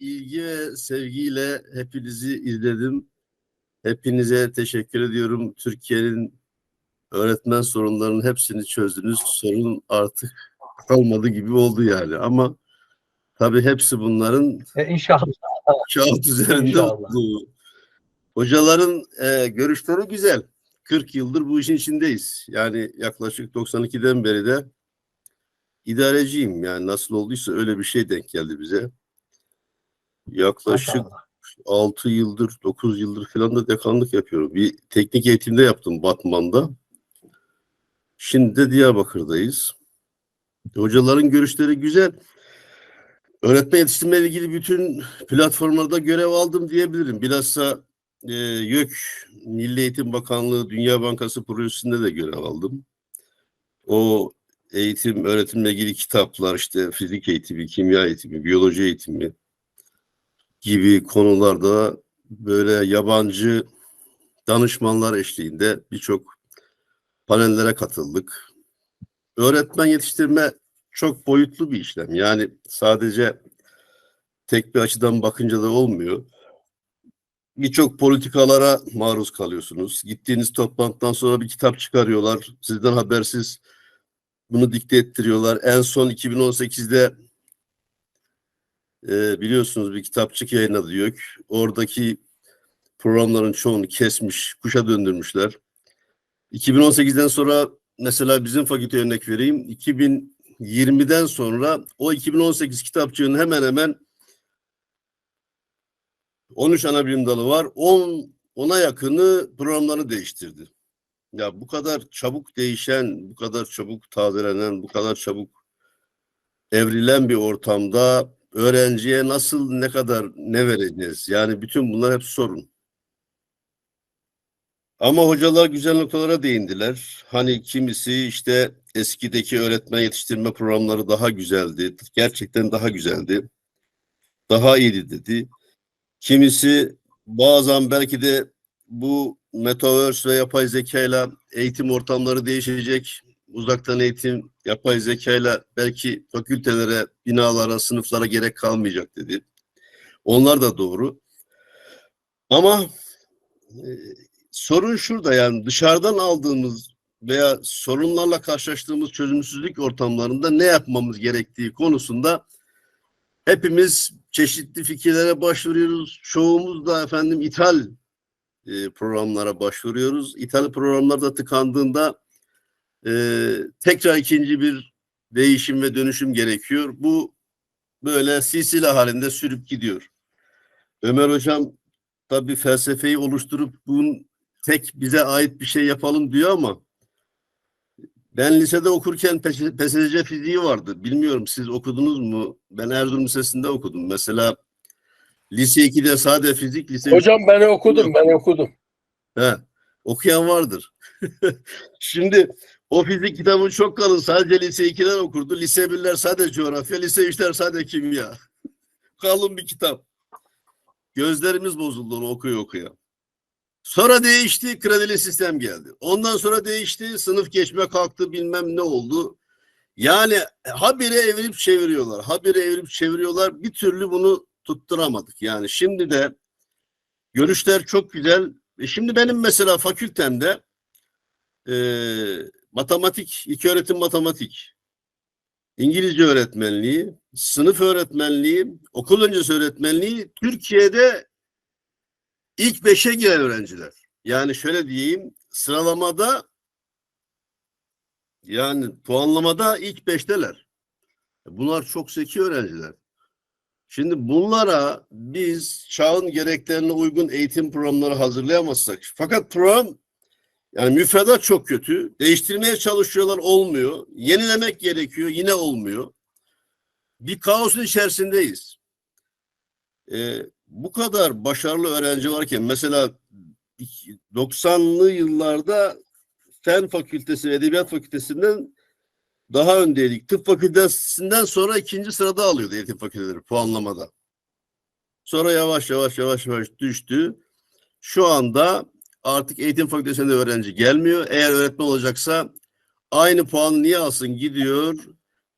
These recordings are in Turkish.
ilgi ve sevgiyle hepinizi izledim. Hepinize teşekkür ediyorum. Türkiye'nin öğretmen sorunlarının hepsini çözdünüz. Sorun artık kalmadı gibi oldu yani. Ama tabii hepsi bunların E, inşallah. kağıt üzerinde İnşallah. olduğu. Hocaların e, görüşleri güzel. 40 yıldır bu işin içindeyiz. Yani yaklaşık 92'den beri de idareciyim. Yani nasıl olduysa öyle bir şey denk geldi bize. Yaklaşık Maşallah. 6 yıldır, 9 yıldır falan da dekanlık yapıyorum. Bir teknik eğitimde yaptım Batman'da. Şimdi de Diyarbakır'dayız. Hocaların görüşleri güzel. Öğretmen yetiştirme ile ilgili bütün platformlarda görev aldım diyebilirim. Bilhassa e, YÖK, Milli Eğitim Bakanlığı, Dünya Bankası projesinde de görev aldım. O eğitim, öğretimle ilgili kitaplar işte fizik eğitimi, kimya eğitimi, biyoloji eğitimi gibi konularda böyle yabancı danışmanlar eşliğinde birçok panellere katıldık. Öğretmen yetiştirme çok boyutlu bir işlem. Yani sadece tek bir açıdan bakınca da olmuyor. Birçok politikalara maruz kalıyorsunuz. Gittiğiniz toplantıdan sonra bir kitap çıkarıyorlar. Sizden habersiz bunu dikte ettiriyorlar. En son 2018'de e, biliyorsunuz bir kitapçık yayınladı YÖK. Oradaki programların çoğunu kesmiş, kuşa döndürmüşler. 2018'den sonra mesela bizim fakülte örnek vereyim. 2020'den sonra o 2018 kitapçığın hemen hemen 13 ana bilim dalı var. 10 ona yakını programlarını değiştirdi. Ya bu kadar çabuk değişen, bu kadar çabuk tazelenen, bu kadar çabuk evrilen bir ortamda öğrenciye nasıl ne kadar ne vereceğiz? Yani bütün bunlar hep sorun. Ama hocalar güzel noktalara değindiler. Hani kimisi işte eskideki öğretmen yetiştirme programları daha güzeldi. Gerçekten daha güzeldi. Daha iyiydi dedi. Kimisi bazen belki de bu metaverse ve yapay zekayla eğitim ortamları değişecek. Uzaktan eğitim, yapay zekayla belki fakültelere, binalara, sınıflara gerek kalmayacak dedi. Onlar da doğru. Ama e, sorun şurada yani dışarıdan aldığımız veya sorunlarla karşılaştığımız çözümsüzlük ortamlarında ne yapmamız gerektiği konusunda hepimiz çeşitli fikirlere başvuruyoruz. Çoğumuz da efendim ithal e, programlara başvuruyoruz. İthal programlarda tıkandığında e, tekrar ikinci bir değişim ve dönüşüm gerekiyor. Bu böyle silsile halinde sürüp gidiyor. Ömer Hocam tabii felsefeyi oluşturup bunun tek bize ait bir şey yapalım diyor ama ben lisede okurken PS- PSC fiziği vardı. Bilmiyorum siz okudunuz mu? Ben Erzurum Lisesi'nde okudum. Mesela lise 2'de sade fizik, lise Hocam ben okudum, ben okudum. He, okuyan vardır. Şimdi o fizik kitabı çok kalın. Sadece lise 2'den okurdu. Lise 1'ler sadece coğrafya, lise 3'ler sadece kimya. kalın bir kitap. Gözlerimiz bozuldu onu okuya okuya. Sonra değişti, kredili sistem geldi. Ondan sonra değişti, sınıf geçme kalktı bilmem ne oldu. Yani habire evirip çeviriyorlar. Habire evirip çeviriyorlar. Bir türlü bunu tutturamadık. Yani şimdi de görüşler çok güzel. E şimdi benim mesela fakültemde e, matematik, iki öğretim matematik, İngilizce öğretmenliği, sınıf öğretmenliği, okul öncesi öğretmenliği Türkiye'de ilk beşe giren öğrenciler. Yani şöyle diyeyim sıralamada yani puanlamada ilk beşteler. Bunlar çok zeki öğrenciler. Şimdi bunlara biz çağın gereklerine uygun eğitim programları hazırlayamazsak fakat program yani müfredat çok kötü. Değiştirmeye çalışıyorlar olmuyor. Yenilemek gerekiyor yine olmuyor. Bir kaosun içerisindeyiz. Ee, bu kadar başarılı öğrenci varken mesela 90'lı yıllarda Fen Fakültesi ve Edebiyat Fakültesinden daha öndeydik. Tıp fakültesinden sonra ikinci sırada alıyordu eğitim fakülteleri puanlamada. Sonra yavaş yavaş yavaş yavaş düştü. Şu anda artık eğitim fakültesinde öğrenci gelmiyor. Eğer öğretmen olacaksa aynı puan niye alsın gidiyor.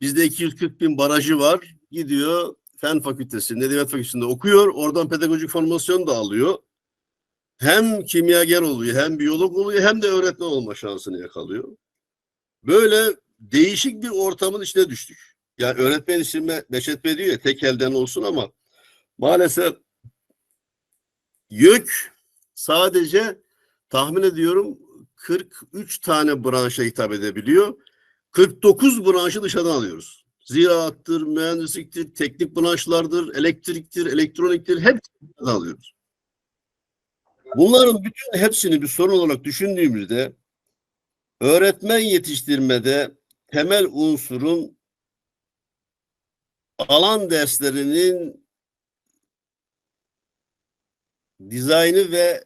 Bizde 240 bin barajı var. Gidiyor Fen Fakültesi'nde, Edebiyat Fakültesi'nde okuyor. Oradan pedagojik formasyon da alıyor. Hem kimyager oluyor, hem biyolog oluyor, hem de öğretmen olma şansını yakalıyor. Böyle değişik bir ortamın içine düştük. Yani öğretmen işime Beşet Bey diyor ya tek elden olsun ama maalesef YÖK sadece tahmin ediyorum 43 tane branşa hitap edebiliyor. 49 branşı dışarıdan alıyoruz. Ziraattır, mühendisliktir, teknik branşlardır, elektriktir, elektroniktir hepsini alıyoruz. Bunların bütün hepsini bir sorun olarak düşündüğümüzde öğretmen yetiştirmede temel unsurun alan derslerinin dizaynı ve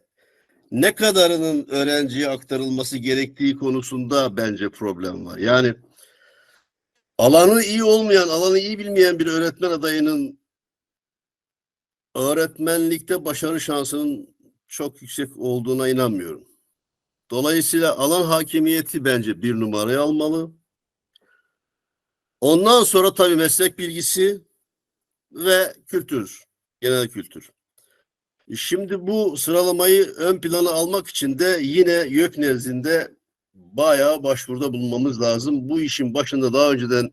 ne kadarının öğrenciye aktarılması gerektiği konusunda bence problem var. Yani alanı iyi olmayan, alanı iyi bilmeyen bir öğretmen adayının öğretmenlikte başarı şansının çok yüksek olduğuna inanmıyorum. Dolayısıyla alan hakimiyeti bence bir numaraya almalı. Ondan sonra tabii meslek bilgisi ve kültür, genel kültür. Şimdi bu sıralamayı ön plana almak için de yine YÖK nezdinde bayağı başvuruda bulunmamız lazım. Bu işin başında daha önceden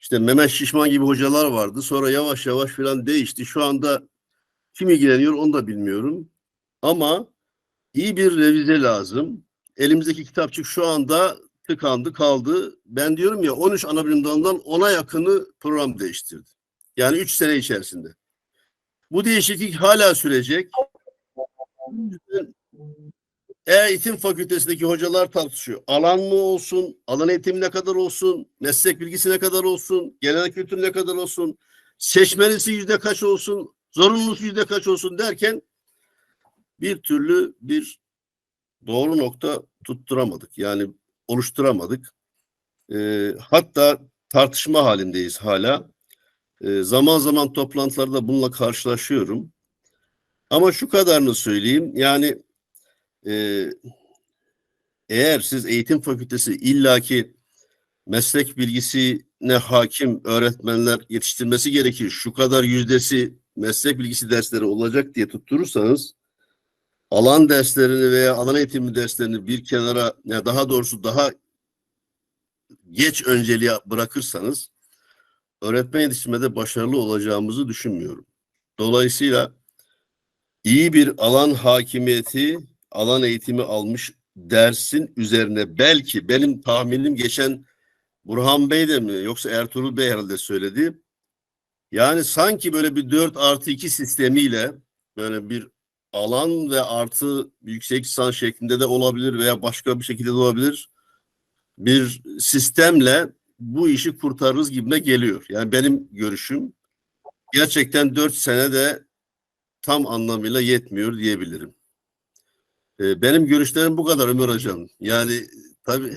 işte Mehmet Şişman gibi hocalar vardı. Sonra yavaş yavaş filan değişti. Şu anda kim ilgileniyor onu da bilmiyorum. Ama iyi bir revize lazım. Elimizdeki kitapçık şu anda tıkandı kaldı. Ben diyorum ya 13 ana bilim dalından 10'a yakını program değiştirdi. Yani 3 sene içerisinde. Bu değişiklik hala sürecek. E-Eğitim Fakültesindeki hocalar tartışıyor. Alan mı olsun, alan eğitimi ne kadar olsun, meslek bilgisi ne kadar olsun, genel kültür ne kadar olsun, seçmelisi yüzde kaç olsun, zorunlusu yüzde kaç olsun derken bir türlü bir doğru nokta tutturamadık. Yani oluşturamadık. Ee, hatta tartışma halindeyiz hala. Ee, zaman zaman toplantılarda bununla karşılaşıyorum. Ama şu kadarını söyleyeyim. Yani e, eğer siz eğitim fakültesi illaki meslek bilgisine hakim öğretmenler yetiştirmesi gerekir. Şu kadar yüzdesi meslek bilgisi dersleri olacak diye tutturursanız alan derslerini veya alan eğitimi derslerini bir kenara ya daha doğrusu daha geç önceliğe bırakırsanız öğretmen yetiştirmede başarılı olacağımızı düşünmüyorum. Dolayısıyla iyi bir alan hakimiyeti, alan eğitimi almış dersin üzerine belki benim tahminim geçen Burhan Bey de mi yoksa Ertuğrul Bey herhalde söyledi. Yani sanki böyle bir 4 artı 2 sistemiyle böyle bir alan ve artı yüksek lisans şeklinde de olabilir veya başka bir şekilde de olabilir. Bir sistemle bu işi kurtarırız gibime geliyor. Yani benim görüşüm gerçekten 4 sene de tam anlamıyla yetmiyor diyebilirim. Ee, benim görüşlerim bu kadar Ömer Hocam. Yani tabii